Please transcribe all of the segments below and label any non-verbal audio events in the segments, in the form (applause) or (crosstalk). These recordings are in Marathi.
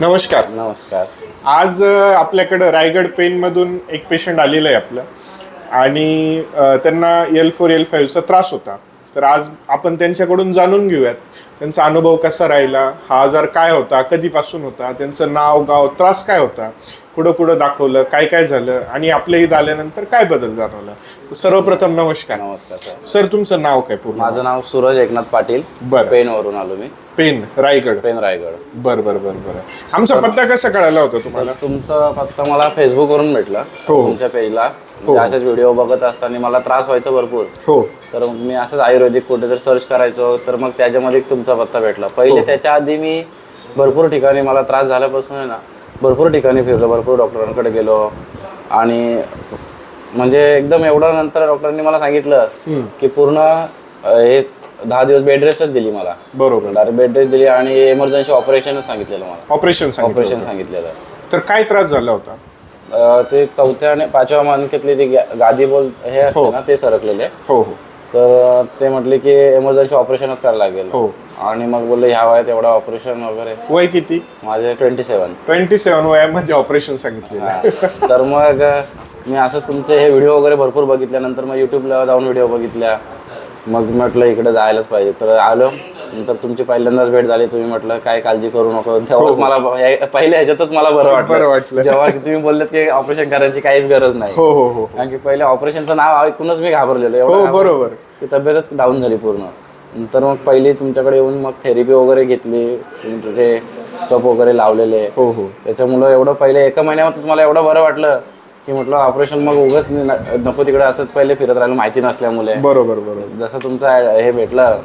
नमस्कार. नमस्कार. आज अ, आपल्याकडं रायगड पेनमधून एक पेशंट आलेलं आहे आपलं. आणि अ, त्यांना एल फोर एल फाईव्हचा त्रास होता. तर आज आपण त्यांच्याकडून जाणून घेऊयात. त्यांचा अनुभव कसा राहिला? हा आजार काय होता? कधीपासून होता? त्यांचं नाव गाव त्रास काय होता? कुठं कुठं दाखवलं? काय काय झालं? आणि आपल्या इथं आल्यानंतर काय बदल जाणवला? तर सर्वप्रथम नमस्कार. नमस्कार सर. सर तुमचं नाव काय पूर्ण? माझं नाव सूरज एकनाथ पाटील. बरं. पेनवरून आलो मी. पेन रायगड. पेन रायगड. बर बर बर बर. आमचा पत्ता कसा कळाला होता तुम्हाला? तुमचा पत्ता मला फेसबुकवरून भेटला हो. तुमच्या पेजला. म्हणजे असेच व्हिडिओ बघत असताना मला त्रास व्हायचा भरपूर. हो. तर मग मी असंच आयुर्वेदिक कुठे जर सर्च करायचो तर मग त्याच्यामध्ये तुमचा पत्ता भेटला. पहिले त्याच्या आधी मी भरपूर ठिकाणी मला त्रास झाल्यापासून आहे ना भरपूर ठिकाणी फिरलो भरपूर डॉक्टरांकडे गेलो. आणि म्हणजे एकदम एवढं नंतर डॉक्टरांनी मला सांगितलं की पूर्ण अं, हे दहा दिवस बेड रेस्टच दिली मला. बरोबर. डायरेक्ट बेड रेस्ट दिली आणि एमर्जन्सी ऑपरेशनच सांगितलेलं मला. ऑपरेशन सांगितलं ऑपरेशन सांगितलेलं. तर काय त्रास झाला होता? अं, ते चौथ्या आणि पाचव्या मानकेतली ती गा- गादी बोल हे असते ना ते सरकलेले. हो हो. तर ते म्हटले की एमर्जन्सी ऑपरेशनच करायला लागेल. हो. आणि मग बोलले ह्या वयात एवढं ऑपरेशन वगैरे. वय किती? माझे ट्वेंटी सेवन ट्वेंटी सेवन वयामध्ये ऑपरेशन सांगितलेलं. तर मग मी असं तुमचे हे व्हिडिओ वगैरे भरपूर बघितल्यानंतर मग यूट्यूबला जाऊन व्हिडिओ बघितल्या. मग म्हटलं इकडे जायलाच पाहिजे. तर आलो. नंतर तुमची पहिल्यांदाच भेट झाली. तुम्ही म्हटलं काय काळजी करू नको. (laughs) तेव्हाच मला पहिल्या ह्याच्यातच मला बरं बरं वाटलं. वाटलं. जेव्हा की तुम्ही बोललेत की ऑपरेशन करायची काहीच गरज नाही. हो हो हो. कारण की पहिले ऑपरेशनचं नाव ऐकूनच मी घाबरलेलो. एवढं हो बरोबर. की तब्येतच डाऊन झाली पूर्ण. नंतर मग पहिली तुमच्याकडे येऊन मग थेरपी वगैरे घेतली. तुमचे कप वगैरे लावलेले. हो हो. त्याच्यामुळं एवढं पहिले एका महिन्यातच मला एवढं बरं वाटलं. की म्हटलं ऑपरेशन मग उगत नको तिकडे असंच पहिले फिरत राहिलं माहिती नसल्यामुळे. बरोबर बरोबर. जसं तुमचं हे भेटलं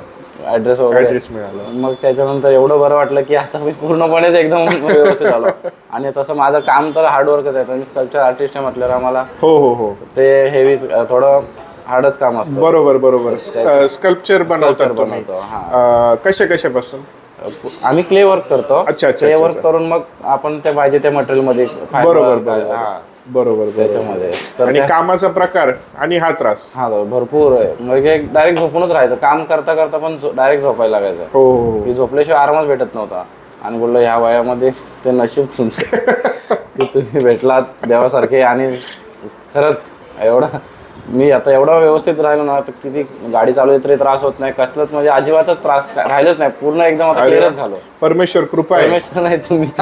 ऍड्रेस वगैरे. मिळाला. मग त्याच्यानंतर एवढं बरं वाटलं की आता मी पूर्णपणेच एकदम व्यवस्थित आलो. आणि तसं माझं काम तर हार्डवर्कच आहे. मी स्कल्पचर आर्टिस्ट आहे म्हटल्यावर आम्हाला हो हो हो. ते हेवी थोडं हार्डच काम असतं. बरोबर बरोबर. स्कल्पचर बनवतात बनवतो. अं, कशा कशापासून? आम्ही क्ले वर्क करतो. अच्छा, क्ले वर्क करून मग आपण ते पाहिजे त्या मटेरियलमध्ये बरोबर, बरोबर. त्याच्यामध्ये. तर आणि त्या- कामाचा प्रकार आणि हा त्रास. हा भरपूर आहे. म्हणजे डायरेक्ट झोपूनच राहायचं. काम करता करता पण डायरेक्ट झोपायला लागायचं. हो हो हो. झोपल्याशिवाय आरामच भेटत नव्हता. आणि बोललो ह्या वयामध्ये ते नशीब तुमचं. (laughs) की तुम्ही भेटलात देवासारखे आणि खरंच एवढं मी आता एवढं व्यवस्थित राहिलो ना तर किती गाडी चालवली तरी त्रास होत नाही. कसलंच म्हणजे अजिबातच त्रास राहिलंच नाही. पूर्ण एकदम आता क्लिअरच झालो. परमेश्वर कृपा आहे. परमेश्वर नाही तुम्ही (laughs)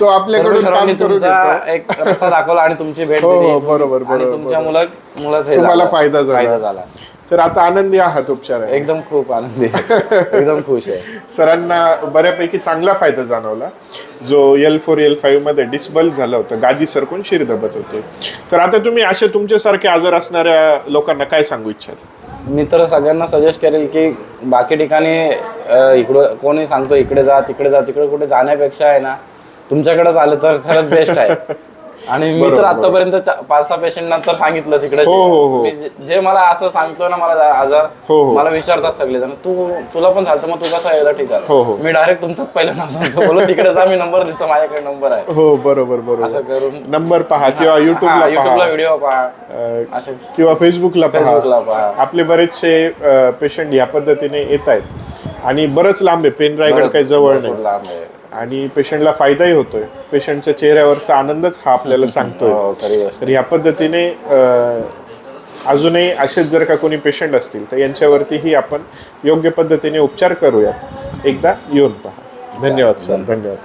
तो आपल्याकडून परमेश्वरांनी काम करून तुमचा घेतो. एक रस्ता दाखवला आणि तुमची भेट हो, दिली. हो, बरोबर, आणि बरोबर, तुमच्या मुलं मुलाच हे तुम्हाला झालं. फायदा झाला. फायदा झाला. तर आता आनंदी आहात उपचार एकदम खूप आनंदी आहे. (laughs) एकदम खुश आहे. सरांना बऱ्यापैकी चांगला फायदा जाणवला. जो एल फोर एल फाईव्हमध्ये डिस्बल झालं होतं. गादी सरकून शिर दबत होते? तर आता तुम्ही असे तुमच्यासारखे आजार असणाऱ्या लोकांना काय सांगू इच्छाल मी तर सगळ्यांना सजेस्ट करेल की बाकी ठिकाणी अ, इकडं कोणी सांगतो इकडे जा तिकडे जा तिकडे कुठे जाण्यापेक्षा आहे ना तुमच्याकडेच आलं तर खरंच बेस्ट आहे. (laughs) आणि मी तर आतापर्यंत पाच सहा पेशंट नंतर सांगितलं तिकडे हो, हो, हो. जे- मला असं सांगतोय ना मला आजार हो, हो. मला विचारतात सगळेजण. तू तुला पण झालं मग तू कसं आहे ठीक हो, हो. आहे मी डायरेक्ट तुमचंच पहिलं नाव सांगतो. बोलो तिकडे जा मी नंबर देतो माझ्याकडे नंबर आहे. हो बरोबर बरोबर. असं करून. नंबर पहा किंवा युट्यूबला युट्यूबला व्हिडिओ पहा. किंवा फेसबुकला फेसबुकला पहा. पहा. आपले बरेचसे पेशंट ह्या पद्धतीने येत आहेत. आणि बरंच लांब आहे पेन रायगड काही जवळ नाही. आहे. आणि पेशंटला फायदाही होतोय. पेशंटच्या चेहऱ्यावरचा आनंदच हा आपल्याला सांगतोय. हो तर ह्या पद्धतीने अजूनही असेच जर का कोणी पेशंट असतील तर यांच्यावरतीही आपण योग्य पद्धतीने उपचार करूया एकदा येऊन पहा. धन्यवाद सर. धन्यवाद.